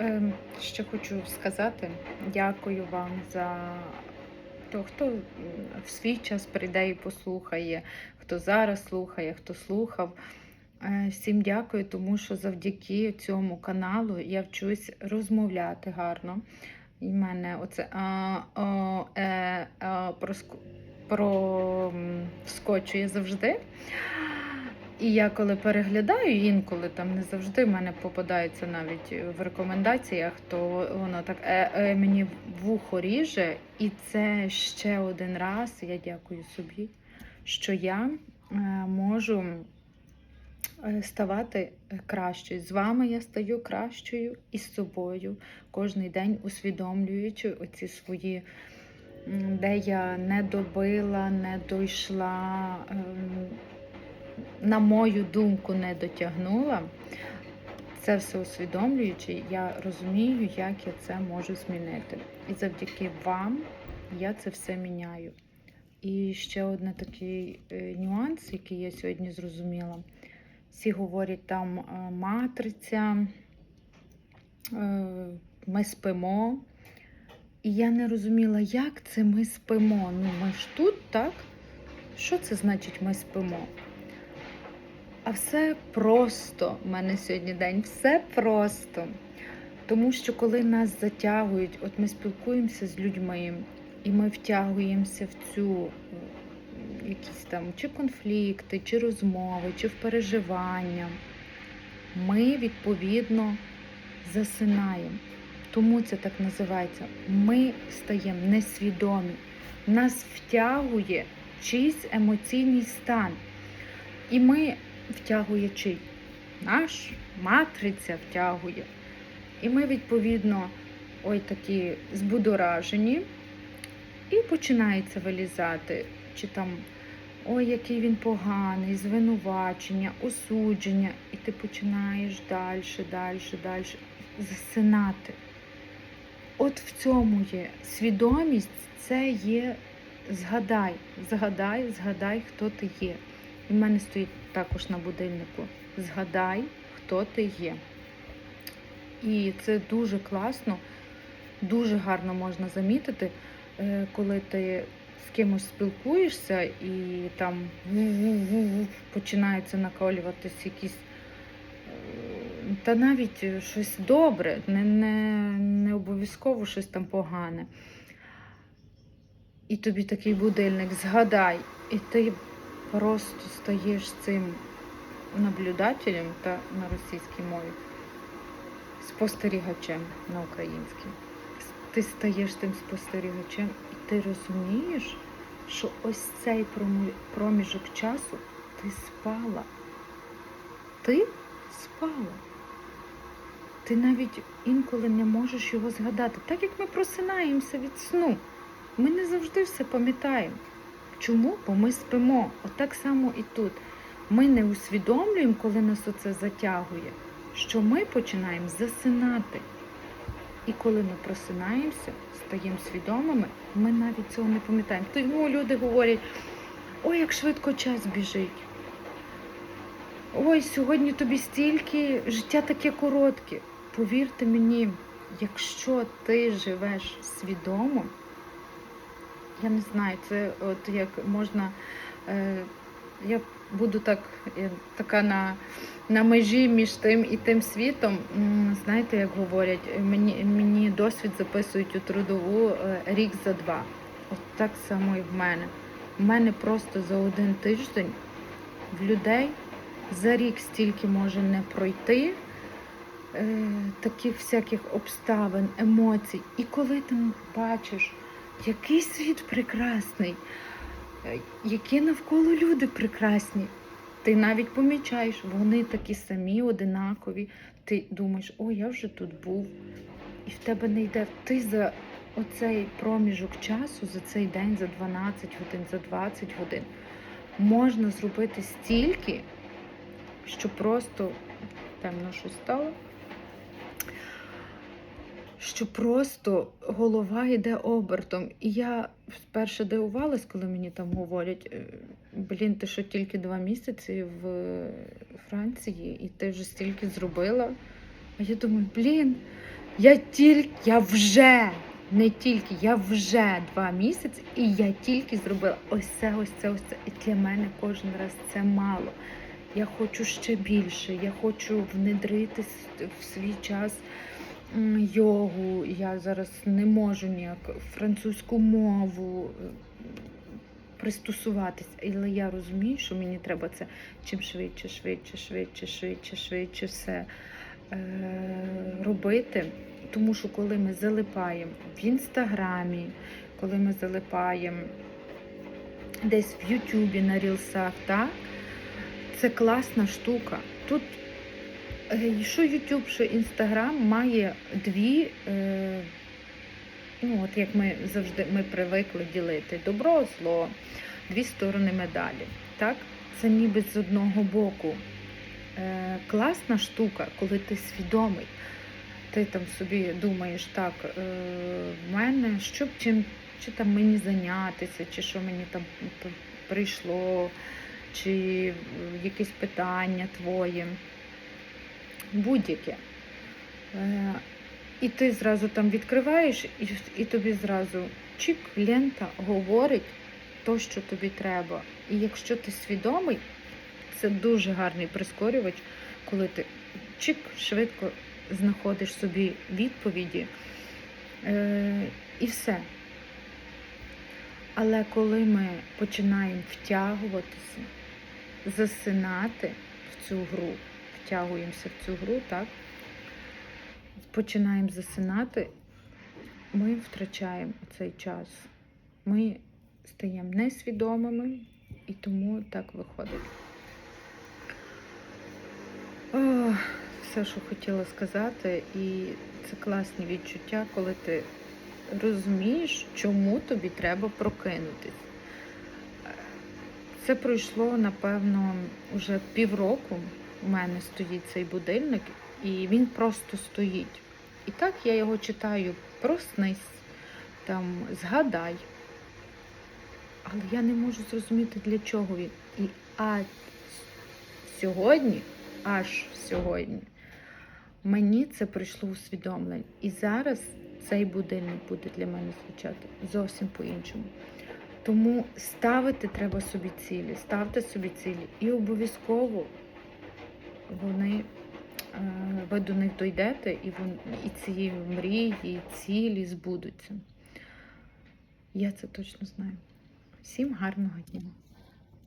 Ем, Ще хочу сказати, дякую вам за то, хто в свій час прийде і послухає, хто зараз слухає, хто слухав. Е, Всім дякую, тому що завдяки цьому каналу я вчусь розмовляти гарно. І мене оце а, о, е, а, проскочує завжди. І я коли переглядаю, інколи там не завжди в мене попадається навіть в рекомендаціях, то воно так е, е, мені вухо ріже. І це ще один раз. Я дякую собі, що я е, можу е, ставати кращою. З вами я стаю кращою і з собою кожен день усвідомлюючи оці свої, де я не добила, не дійшла. На мою думку, не дотягнула. Це все усвідомлюючи, я розумію, як я це можу змінити. І завдяки вам я це все міняю. І ще один такий е, нюанс, який я сьогодні зрозуміла. Всі говорять, там е, матриця, е, ми спимо. І я не розуміла, як це ми спимо. Ну, ми ж тут, так? Що це значить ми спимо? А все просто. У мене сьогодні день, все просто. Тому що коли нас затягують, от ми спілкуємося з людьми, і ми втягуємося в цю е, якісь там чи конфлікти, чи розмови, чи в переживання, ми відповідно засинаємо. Тому це так називається. Ми стаємо несвідомі. Нас втягує чийсь емоційний стан. І ми втягує чий? Наш матриця втягує. І ми, відповідно, ой такі збудоражені, і починається вилізати, чи там ой, який він поганий, звинувачення, осудження. І ти починаєш далі, далі, далі засинати. От в цьому є свідомість, це є згадай, згадай, згадай, хто ти є. І в мене стоїть також на будильнику. Згадай, хто ти є. І це дуже класно, дуже гарно можна замітити, е, коли ти з кимось спілкуєшся і там ву-ву-ву-ву починаються наколюватися якісь. е, Та навіть щось добре, не, не, не обов'язково щось там погане. І тобі такий будильник, згадай, і ти просто стаєш цим наблюдателем та на російській мові, спостерігачем на українській. Ти стаєш тим спостерігачем, і ти розумієш, що ось цей проміжок часу ти спала. Ти спала. Ти навіть інколи не можеш його згадати. Так як ми просинаємося від сну, ми не завжди все пам'ятаємо. Чому? Бо ми спимо. Отак само і тут. Ми не усвідомлюємо, коли нас оце затягує, що ми починаємо засинати. І коли ми просинаємося, стаємо свідомими, ми навіть цього не пам'ятаємо. Тому люди говорять, ой, як швидко час біжить. Ой, сьогодні тобі стільки, життя таке коротке. Повірте мені, якщо ти живеш свідомо, я не знаю, це от як можна. Е, я буду так, я така на, на межі між тим і тим світом. Знаєте, як говорять, мені, мені досвід записують у трудову е, рік за два. От так само і в мене. У мене просто за один тиждень в людей за рік стільки може не пройти. е, Таких всяких обставин, емоцій. І коли ти бачиш, який світ прекрасний, е, які навколо люди прекрасні. Ти навіть помічаєш, вони такі самі, одинакові. Ти думаєш, о, я вже тут був. І в тебе не йде. Ти за оцей проміжок часу, за цей день, за 12 годин, за 20 годин можна зробити стільки, що просто темно щось стало що просто голова йде обертом. І я вперше дивувалась, коли мені там говорять: е, блін, ти що тільки два місяці в Франції, і ти вже стільки зробила. А я думаю, блін, Я тільки, я вже, не тільки, я вже два місяці, і я тільки зробила ось це, ось це, ось це. І для мене кожен раз це мало. Я хочу ще більше, я хочу внедрити с- в свій час йогу. Я зараз не можу ніяк французьку мову е, пристосуватись, але я розумію, що мені треба це чим швидше, швидше, швидше, швидше, швидше все е, робити. Тому що коли ми залипаємо в інстаграмі, коли ми залипаємо десь в Ютубі на рілсах, так, це класна штука. Тут що Ютуб, що Інстаграм має дві, е, ну от як ми завжди ми привикли ділити добро, зло, дві сторони медалі. Так? Це ніби з одного боку. Е, класна штука, коли ти свідомий. Ти там собі думаєш, так, е, в мене що б чим чи там мені зайнятися, чи що мені там прийшло, чи е, якесь питання твоє, будь-яке. Е, І ти зразу там відкриваєш, і, і тобі зразу чик, лента говорить то, що тобі треба. І якщо ти свідомий, це дуже гарний прискорювач, коли ти чик швидко знаходиш собі відповіді е, і все. Але коли ми починаємо втягуватися, засинати в цю гру, втягуємося в цю гру, так? Починаємо засинати, ми втрачаємо цей час. Ми стаємо несвідомими і тому так виходить. О, все, що хотіла сказати, і це класні відчуття, коли ти розумієш, чому тобі треба прокинутись. Це пройшло, напевно, вже півроку. У мене стоїть цей будильник, і він просто стоїть. І так я його читаю, проснись, там, згадай. Але я не можу зрозуміти, для чого він. І а сьогодні, аж сьогодні, мені це прийшло усвідомлення. І зараз цей будильник буде для мене звучати зовсім по-іншому. Тому ставити треба собі цілі, ставте собі цілі. І обов'язково вони, е, ви до них дойдете, і, вон, і ці мрії, і цілі збудуться. Я це точно знаю. Всім гарного дня!